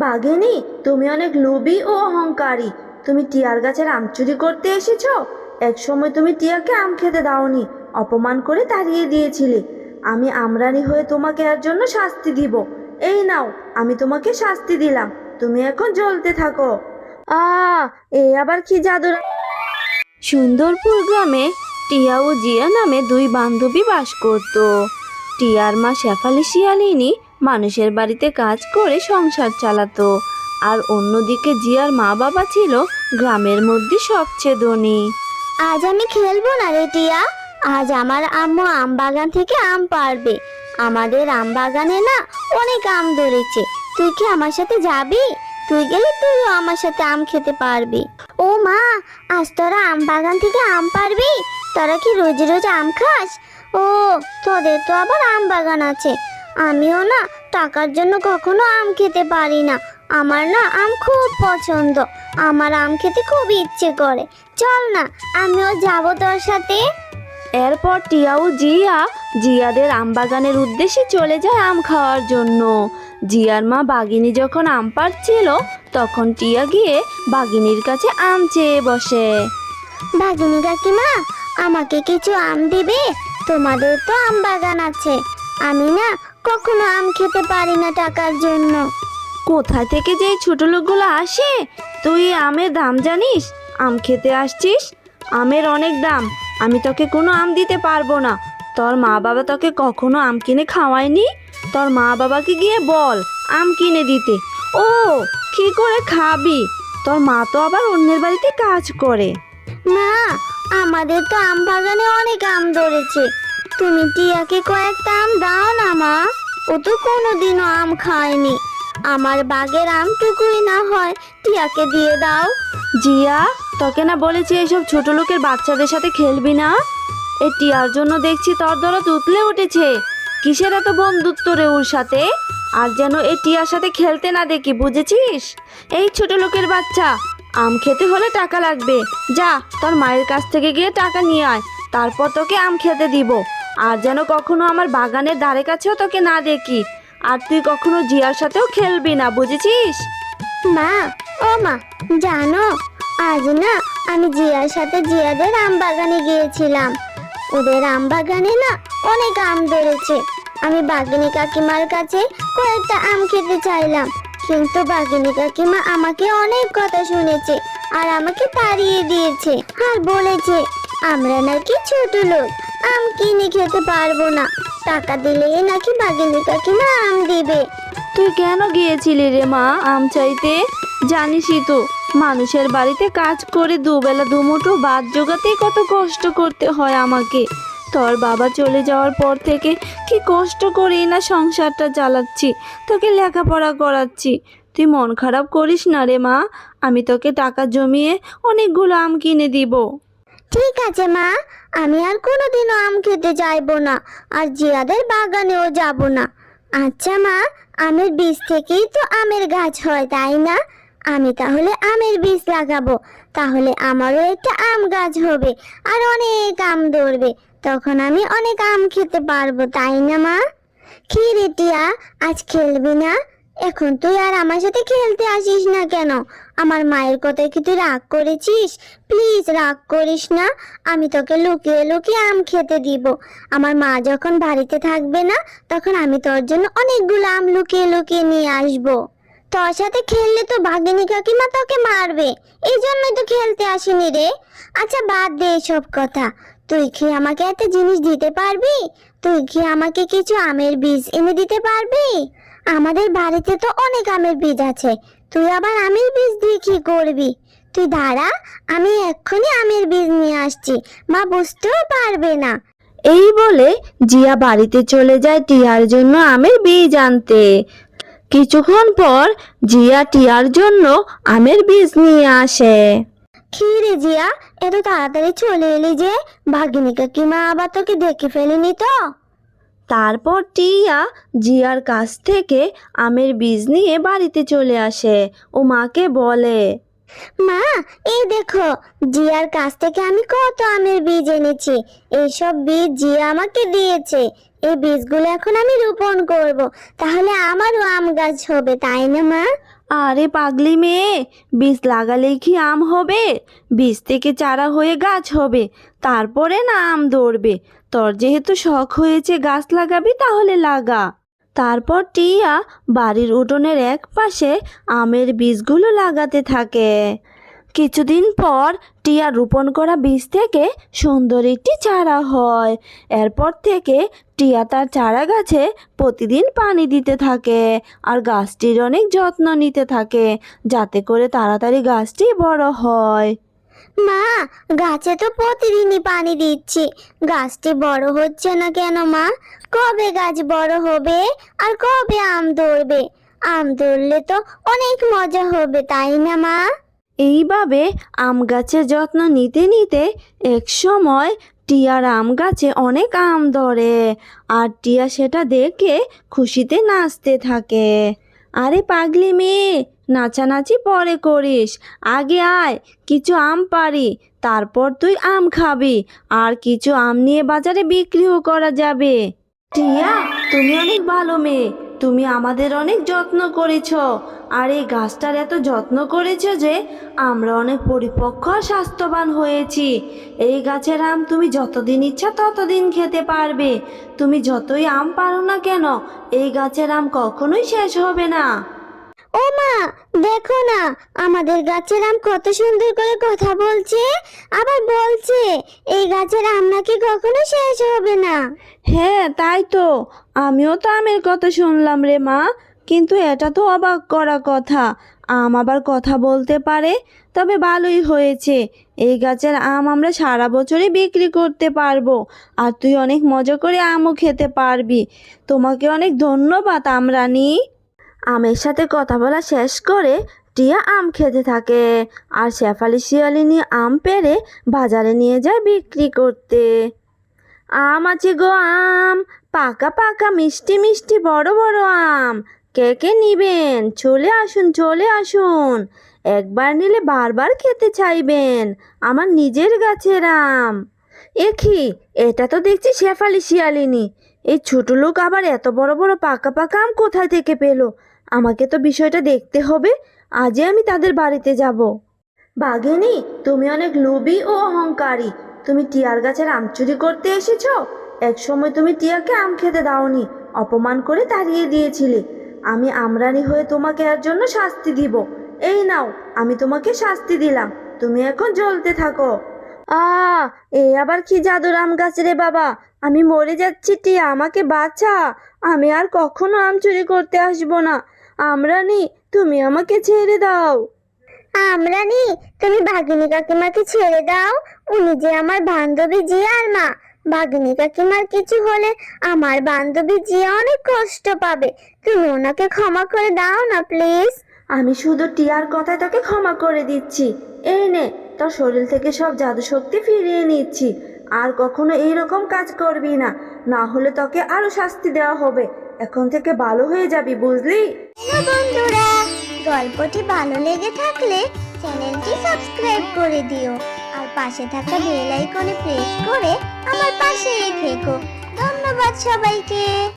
বাঘিনী, তুমি অনেক লোভী ও অহংকারী। তুমি টিয়ার গাছের আম চুরি করতে এসেছ? এক সময় তুমি টিয়াকে আম খেতে দাওনি, অপমান করে তাড়িয়ে দিয়েছিলে। আমি আমরানি হয়ে তোমাকে এর জন্য শাস্তি দিব। এই নাও, আমি তোমাকে শাস্তি দিলাম। তুমি এখন জ্বলতে থাকো। আ এই আবার কি জাদু সুন্দরপুর গ্রামে টিয়া ও জিয়া নামে দুই বান্ধবী বাস করত। টিয়ার মা শেফালি শিয়ালিনী মানুষের বাড়িতে কাজ করে সংসার চালাতো। আর অন্যদিকে জিয়ার মা বাবা ছিল গ্রামের মধ্যে সবচেয়ে ধনী। আজ আমি খেলব না রে টিয়া। আজ আমার আম্মু আম বাগান থেকে আম পারবে আমাদের আম বাগানে না অনেক আম ধরেছে। তুই কি আমার সাথে যাবি? তুই গেলে তুইও আমার সাথে আম খেতে পারবি। ও মা, আজ তোরা আম বাগান থেকে আম পারবি তোরা কি রোজ রোজ আম খাস? ও, তোদের তো আবার আম বাগান আছে। আমিও না টাকার জন্য কখনো আম খেতে পারি না। আমার না আম খুব পছন্দ। আমার আম খেতে খুব ইচ্ছে করে। চল না আমিও যাব তোর সাথে। এরপর টিয়া ও জিয়া জিয়াদের আম বাগানের উদ্দেশ্যে চলে যায় আম খাওয়ার জন্য। জিয়ার মা বাগিনী যখন আম পাড়ছিল তখন টিয়া গিয়ে বাগিনীর কাছে আম চেয়ে বসে। ভাগিনী কাকিমা আমাকে কিছু আম দিবে? তোমাদের তো আম বাগান আছে। আমি না কখনো আম খেতে পারি না টাকার জন্য। কোথা থেকে যে এই ছোট লোকগুলো আসে? তুই আমের দাম জানিস? আম খেতে আসছিস? আমের অনেক দাম। আমি তোকে কোনো আম দিতে পারব না। তোর মা বাবা তোকে কখনো আম কিনে খাওয়ায়নি? তোর মা বাবাকে গিয়ে বল আম কিনে দিতে। ও কি করে খাবি? তোর মা তো আবার অন্যের বাড়িতে কাজ করে। না আমাদের তো আম বাগানে অনেক আম ধরেছে। তুমি টিয়াকে কয়েকটা আম দাও না, মা? ও তো কোনোদিনও আম খায়নি। আমার বাগের আমটুকুই না হয় টিয়াকে দিয়ে দাও? জিয়া, তোকে না বলেছি এইসব ছোট লোকের বাচ্চাদের সাথে খেলবি না? এই টিয়ার জন্য দেখছি তোর দরদ উতলে উঠেছে। কিসের এত বন্ধুত্ব রে ওর সাথে? আর যেন এই টিয়ার সাথে খেলতে না দেখি, বুঝেছিস? এই ছোট লোকের বাচ্চা, আম খেতে হলে টাকা লাগবে। যা, তোর মায়ের কাছ থেকে গিয়ে টাকা নিয়ে আয়। তারপর তোকে আম খেতে দিব। আর যেন কখনো আমার বাগানের ধারে কাছেও তোকে না দেখি। আর তুই কখনো জিয়ার সাথেও খেলবি না, বুঝেছিস? মা, ও মা, জানো, আজ না আমি জিয়ার সাথে জিয়াদের আম বাগানে গিয়েছিলাম। ওদের আম বাগানে না অনেক আম ধরেছে আমি বাগিনী কাকিমার কাছে কয়েকটা আম খেতে চাইলাম, কিন্তু বাগিনী কাকিমা আমাকে অনেক কথা শুনেছে আর আমাকে তাড়িয়ে দিয়েছে আর বলেছে, আমরা নাকি ছোট লোক আম কিনে খেতে পারব না। টাকা দিলেই নাকি বাগিনী কাকিমা আম দিবে। তুই কেন গিয়েছিলি রে মা আম চাইতে? জানিসই তো, মানুষের বাড়িতে কাজ করে দুবেলা দুমুঠো বাদ জোগাতেই কত কষ্ট করতে হয় আমাকে। তোর বাবা চলে যাওয়ার পর থেকে কি কষ্ট করেই না সংসারটা চালাচ্ছি, তোকে লেখাপড়া করাচ্ছি। তুই মন খারাপ করিস না রে মা, আমি তোকে টাকা জমিয়ে অনেকগুলো আম কিনে দিব। ঠিক আছে, মা। আমি আর কোনোদিনও আম খেতে চাইব না, আর জিয়াদের বাগানেও যাব না। আচ্ছা মা, আমের বীজ থেকেই তো আমের গাছ হয়, তাই না? আমি তাহলে আমের বীজ লাগাবো। তাহলে আমারও একটা আম গাছ হবে, আর অনেক আম ধরবে। তখন আমি অনেক আম খেতে পারব, তাই না, মা? কি রে টিয়া, আজ খেলবি না? এখন তুই আর আমার সাথে খেলতে আসিস না কেন? আমার মায়ের কথায় কি তুই রাগ করেছিস? প্লিজ রাগ করিস না। আমি তোকে লুকিয়ে লুকিয়ে আম খেতে দিব। আমার মা যখন বাড়িতে থাকবে না, তখন আমি তোর জন্য অনেকগুলো আম লুকিয়ে লুকিয়ে নিয়ে আসব। তোর সাথে খেললে তো বাঘিনী কাকিমা তোকে মারবে। এই জন্যই তো খেলতে আসিনি রে। আচ্ছা বাদ দে সব কথা। তুই কি আমাকে একটা জিনিস দিতে পারবি? তুই কি আমাকে কিছু আমের বীজ এনে দিতে পারবি? আমাদের বাড়িতে তো অনেক আমের বীজ আছে। তুই আবার আমের বীজ দিয়ে কি করবি? তুই দাঁড়া আমি এক্ষুনি আমের বীজ নিয়ে আসছি। মা বুঝতেও পারবে না। এই বলে জিয়া বাড়িতে চলে যায় টিয়ার জন্য আমের বীজ আনতে। কিছুক্ষণ পর জিয়া টিয়ার জন্য আমের বীজ নিয়ে আসে। কি রে জিয়া এত তাড়াতাড়ি চলে এলি যে ভাগিনী কাকিমা আবার তোকে দেখে ফেলেনি তো? তারপর টিয়া জিয়ার কাছ থেকে আমের বীজ নিয়ে বাড়িতে চলে আসে ও মাকে বলে মা এই দেখো জিয়ার কাছ থেকে আমি কত আমের বীজ এনেছি। এইসব বীজ জিয়া আমাকে দিয়েছে। এই বীজগুলো এখন আমি রোপণ করব। তাহলে আমারও আম গাছ হবে তাই না মা? আরে পাগলি মেয়ে বীজ লাগালেই কি আম হবে? বীজ থেকে চারা হয়ে গাছ হবে তারপরে না আম ধরবে। তোর যেহেতু শখ হয়েছে গাছ লাগাবি তাহলে লাগা। তারপর টিয়া বাড়ির উঠোনের এক পাশে আমের বীজগুলো লাগাতে থাকে। কিছুদিন পর টিয়া রোপণ করা বীজ থেকে সুন্দর একটি চারা হয়। এরপর থেকে টিয়া তার চারা গাছে প্রতিদিন পানি দিতে থাকে আর গাছটির অনেক যত্ন নিতে থাকে, যাতে করে তাড়াতাড়ি গাছটি বড় হয়। মা, গাছে তো প্রতিদিনই পানি দিচ্ছি। গাছটি বড় হচ্ছে না কেন মা? কবে গাছ বড় হবে আর কবে আম ধরবে? আম ধরলে তো অনেক মজা হবে, তাই না মা? এইভাবে আম গাছের যত্ন নিতে নিতে এক সময় টিয়ার আম গাছে অনেক আম ধরে আর টিয়া সেটা দেখে খুশিতে নাচতে থাকে। আরে পাগলি মেয়ে নাচানাচি পরে করিস। আগে আয়, কিছু আম পারি তারপর তুই আম খাবি, আর কিছু আম নিয়ে বাজারে বিক্রিও করা যাবে। টিয়া, তুমি অনেক ভালো মেয়ে, তুমি আমাদের অনেক যত্ন করেছ, আর এই গাছটার এত যত্ন করেছ যে আমরা অনেক পরিপক্ক স্বাস্থ্যবান হয়েছি। এই গাছের আম তুমি যতদিন ইচ্ছা ততদিন খেতে পারবে। তুমি যতই আম পারো না কেন, এই গাছের আম কখনোই শেষ হবে না। ও মা, দেখো না, আমাদের গাছের আম কত সুন্দর করে কথা বলছে, আবার বলছে, এই গাছের আম নাকি কখনো শেষ হবে না। হ্যাঁ তাই তো, আমিও তো আমের কথা শুনলাম রে মা, কিন্তু এটা তো অবাক করা কথা, আম আবার কথা বলতে পারে, তবে ভালোই হয়েছে, এই গাছের আম আমরা সারা বছরই বিক্রি করতে পারব, আর তুই অনেক মজা করে আমও খেতে পারবি, তোমাকে অনেক ধন্যবাদ, আমরানি। আমের সাথে কথা বলা শেষ করে টিয়া আম খেতে থাকে। আর শেফালি শিয়ালিনী আম পেড়ে বাজারে নিয়ে যায় বিক্রি করতে। আম আছে গো আম, পাকা পাকা মিষ্টি মিষ্টি বড় বড় আম। কে কে নিবেন? চলে আসুন চলে আসুন। একবার নিলে বারবার খেতে চাইবেন আমার নিজের গাছের আম। এখি এটা তো দেখছি শেফালি শিয়ালিনী। এই ছোট লোক আবার এত বড় বড় পাকা পাকা আম কোথায় থেকে পেল? আমাকে তো বিষয়টা দেখতে হবে, আজই আমি তাদের বাড়িতে যাব। বাঘিনী, তুমি অনেক লোভী ও অহংকারী। তুমি টিয়ার গাছের আম চুরি করতে এসেছ? এক সময় তুমি টিয়াকে আম খেতে দাওনি, অপমান করে তাড়িয়ে দিয়েছিলে। আমি আমরানি হয়ে তোমাকে এর জন্য শাস্তি দিব। এই নাও, আমি তোমাকে শাস্তি দিলাম, তুমি এখন জ্বলতে থাকো। আ এই আবার কি জাদুর আম গাছ রে বাবা? আমি মরে যাচ্ছি, টিয়া, আমাকে বাঁচা। আমি আর কখনো আম চুরি করতে আসব না। আমরানি তুমি আমাকে ছেড়ে দাও। আমরা নি তুমি ভাগিনী কাকিমাকে ছেড়ে দাও। উনি যে আমার বান্ধবী জিয়ার মা। ভাগিনী কাকিমার কিছু হলে আমার বান্ধবী জিয়া অনেক কষ্ট পাবে। তুমি ওনাকে ক্ষমা করে দাও না প্লিজ। আমি শুধু টিয়ার কথায় তোকে ক্ষমা করে দিচ্ছি। এই নে তোর শরীর থেকে সব জাদু শক্তি ফিরিয়ে নিচ্ছি। আর কখনো এই রকম কাজ করবি না। না হলে তোকে আরও শাস্তি দেওয়া হবে। এখন থেকে ভালো হয়ে যাবি, বুঝলি? হ্যালো বন্ধুরা, গল্পটি ভালো লেগে থাকলে চ্যানেলটি সাবস্ক্রাইব করে দিও আর পাশে থাকা বেল আইকনে প্রেস করে আমার পাশেই থেকো। ধন্যবাদ সবাইকে।